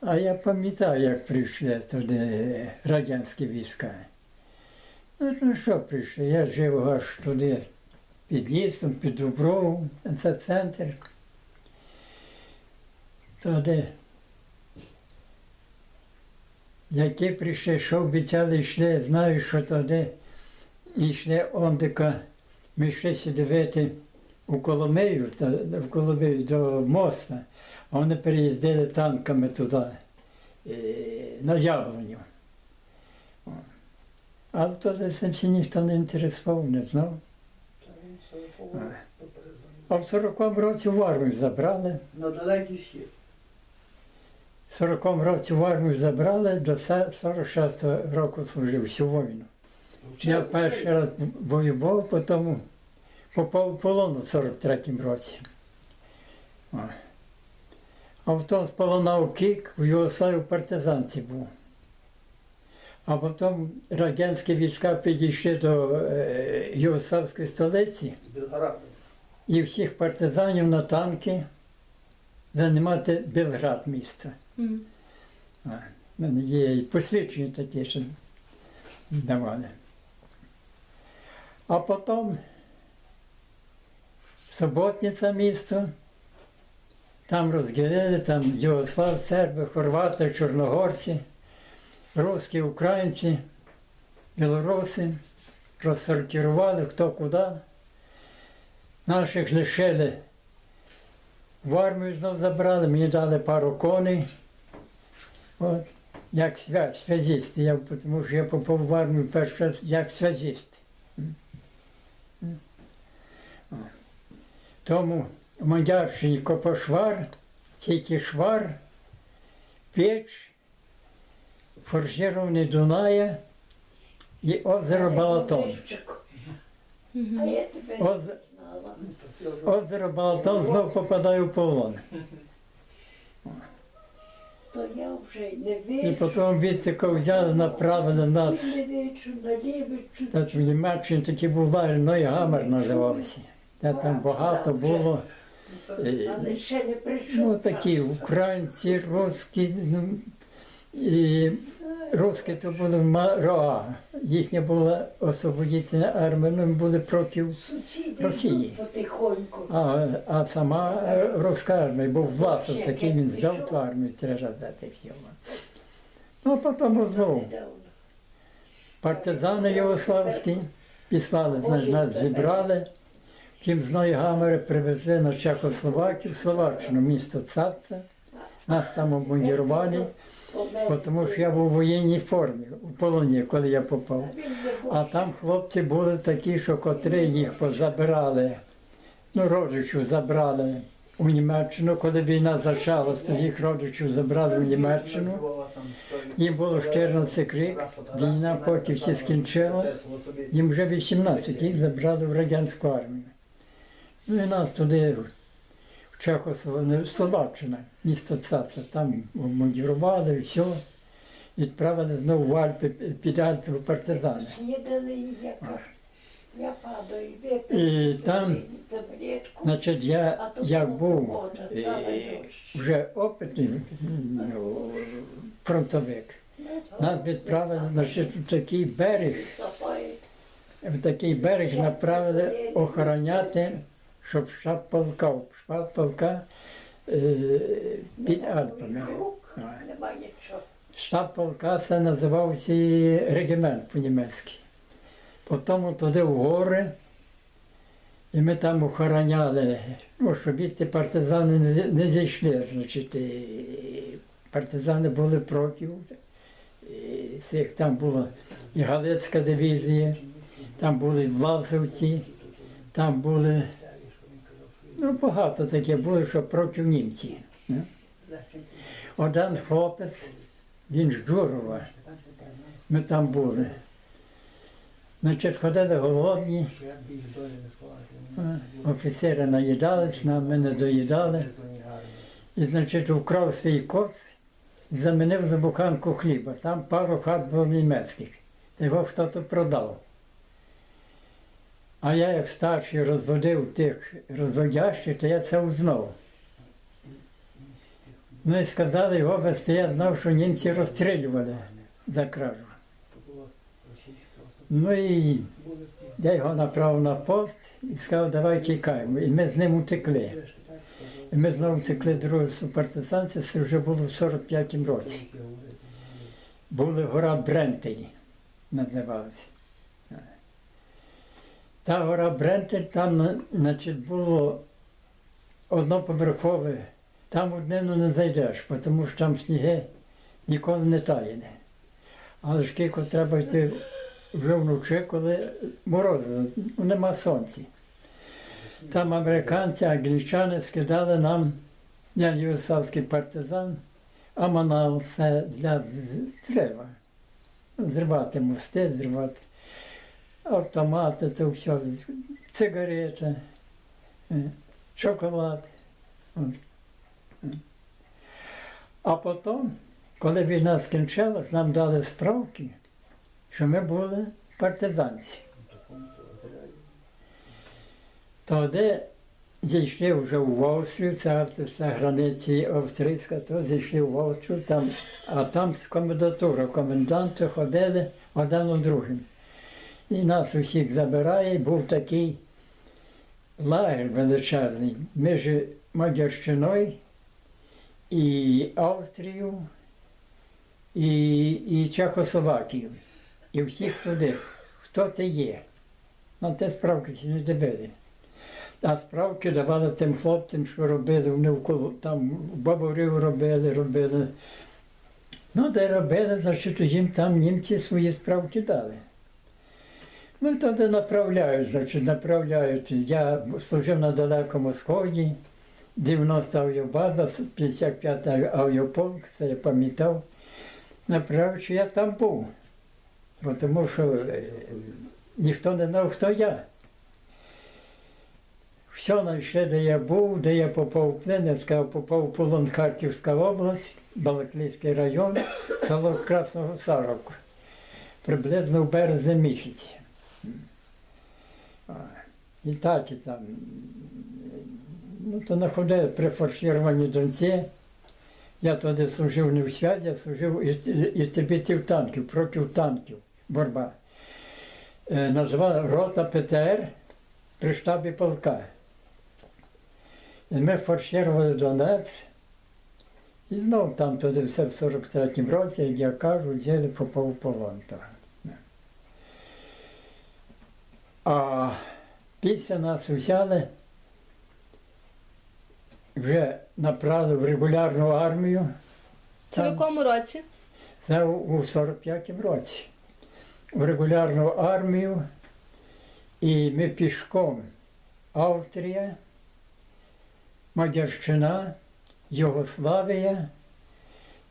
А я пам'ятаю, як прийшли туди радянські війська. Ну, ну що прийшли? Я жив аж туди під лісом, під Дубровом, це центр. Туди. Які прийшли, що обіцяли, йшли, знаю, що туди. Йшли ондика. Ми йшли дивити у Коломию, та, в Коломию до моста, а вони переїздили танками туди, е, на Яблоню. О. Але то цим всі ніхто не інтересував, не знав. А в 40-му році в армію забрали. На далекий схід. В 40-му році в армію забрали, до 46-го року служив всю війну. Я перший раз воював, потім попав в полон у 43-му році. А потім з полона втік, в Югославі в партизанці був. А потім радянські війська підійшли до е, Югославської столиці і всіх партизанів на танки займати Белград місто. Мгм. А, мене є і посвідчення такі, що давали. А потім Суботниця місто, там розділили, там Югослав, серби, хорвати, чорногорці, русські, українці, білоруси, розсортували хто куди. Наших лишили в армію знов забрали, мені дали пару коней. От, як свя, связист. Я, тому що я попав в армію перший раз як. О. Тому в копошвар, тільки швар, печ, форсірований Дуная і озеро Балатон. Оз- Озеро Балатон знов попадає в полон. То я вже не І вижу. потім відтика взяли, направили нас. Не на лівичу. Та в Німеччині такий був лагер, Нойгамер називався. Та там багато було. Але ще не прийшов. ну, такі українці, русські. Ну, і русські то були в МАРОА. Їхня була освободительна армія, ну, були проти. Росії. потихоньку. А, а сама е, руська армія, був Власов такий, він здав ту армію три рази так всього. Ну, а потім знову. Партизани Єгославські післали, значить, нас зібрали. Ким з Нойгамери привезли на Чехословакію, в Словаччину, місто Цаце. Нас там обмундірували, тому що я був у воєнній формі, у полоні, коли я попав. А там хлопці були такі, що котрі їх позабирали, ну, родичів забрали у Німеччину, коли війна почалася, то їх родичів забрали в Німеччину. Їм було 14 рік, війна поки всі скінчила. Їм вже 18, їх забрали в радянську армію. Ну і нас туди, в Чехословаччину, Словаччина, місто Цаца, там обмундірували, і все. Відправили знову в Альпи, під Альпи в партизани. Снідали і я. Падаю, випив. І там, таблетку. значить, я як був вже опитний ну, фронтовик, нас відправили значить, в такий берег, в такий берег направили охороняти, щоб штаб полка, штаб полка е, під Альпами. Штаб полка це називався регімент по-німецьки. Потім туди в гори, і ми там охороняли, ну, щоб відти партизани не, зі- не зійшли. Значить, партизани були проти. Цих там була і Галицька дивізія, там були власовці, там були, ну, багато таке було, що проти німців. ну. Один хлопець, він з Джурова, ми там були. Значить, ходили голодні, офіцери наїдались, нам ми не доїдали. І, значить, вкрав свій кот і замінив за буханку хліба. Там пару хат було німецьких. Його хтось продав. А я як старший розводив тих розводящих, то я це узнав. Ну і сказали його вести, я знав, що німці розстрілювали за кражу. Ну і я його направив на пост і сказав, давай тікаємо. І ми з ним утекли. І ми знову втекли другу партизанці, це вже було в 45-му році. Була гора Брентель, називалася. Та гора Брентель, там значить, було одноповерхове, там в днину не зайдеш, тому що там сніги ніколи не таяне. Але ж кілько треба йти вже вночі, коли морози, ну, нема сонця. Там американці, англічани скидали нам, я югославський партизан, аманал це для зрива. Зривати мости, зривати автомати, то все, цигарети, е, шоколад. А потім, коли війна скінчилась, нам дали справки, що ми були партизанці. Тоді зійшли вже в Австрію, це границі австрійська, то зійшли в Австрію, там, а там комендатура, коменданти ходили один у другим. І нас усіх забирає, був такий лагер величезний між Мадярщиною і Австрією, і, і Чехословакією. І всіх туди, хто ти є. На те справки не дивили. А справки давали тим хлопцям, що робили, вони вколо там бабурів робили, робили. Ну, де робили, значить їм там німці свої справки дали. Ну, тоді направляють, значить, направляють. Я служив на Далекому Сході, 90 авіабаза, 55 авіаполк, це я пам'ятав. Направив, що я там був. Бо тому що е, ніхто не знав, хто я. Все знайшли, де я був, де я попав в плен, сказав, попав в полон Харківська область, Балаклійський район, село Красногусаровка. Приблизно в березні місяці. І так, і там. Ну, то знаходили при форсируванні Донці. Я тоді служив не в связі, я служив із танків, проти танків, боротьба. Е, назвала рота ПТР при штабі полка. І ми форсували Донець. І знов там туди все в 43-му році, як я кажу, взяли у полон. того. А після нас взяли, вже направили в регулярну армію. Це в Там- якому році? це у у 45-му році. В регулярну армію. І ми пішком Австрія, Мадярщина, Югославія,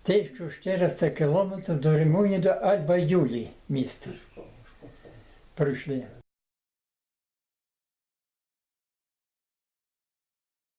1400 кілометрів до Римуні, до Альба-Юлі міста. Пройшли.